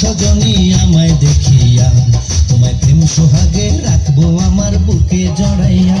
স্বজনী আমায় দেখিয়া তোমায় প্রেম সোহাগে রাখব আমার বুকে জড়াইয়া।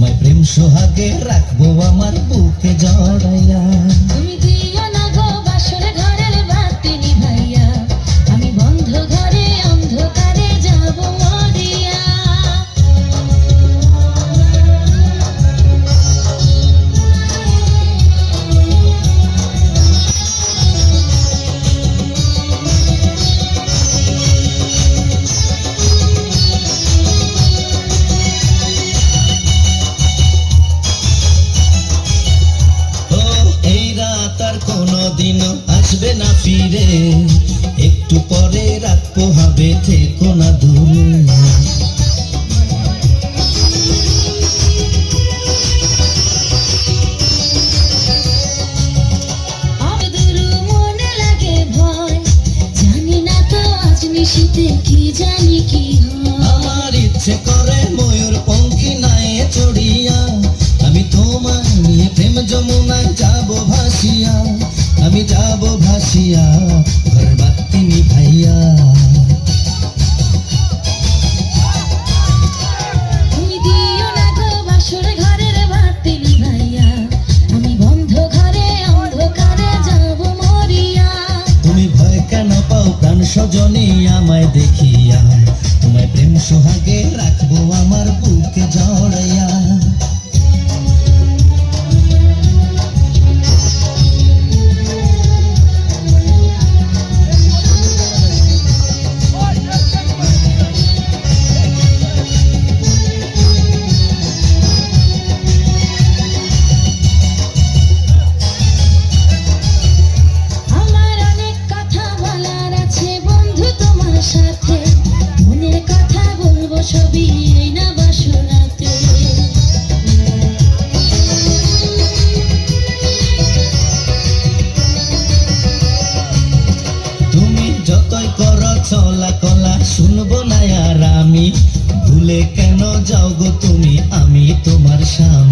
তোমায় প্রেম সোহাগে রাখব আমার বুকে জড়াইয়া। তুমি দিনও আসবে না ফিরে একটু পরে রাত পোহাবে থেকো না দূরে so শুনব না আর আমি? ভুলে কেন যাও গো তুমি? আমি তোমার স্বামী।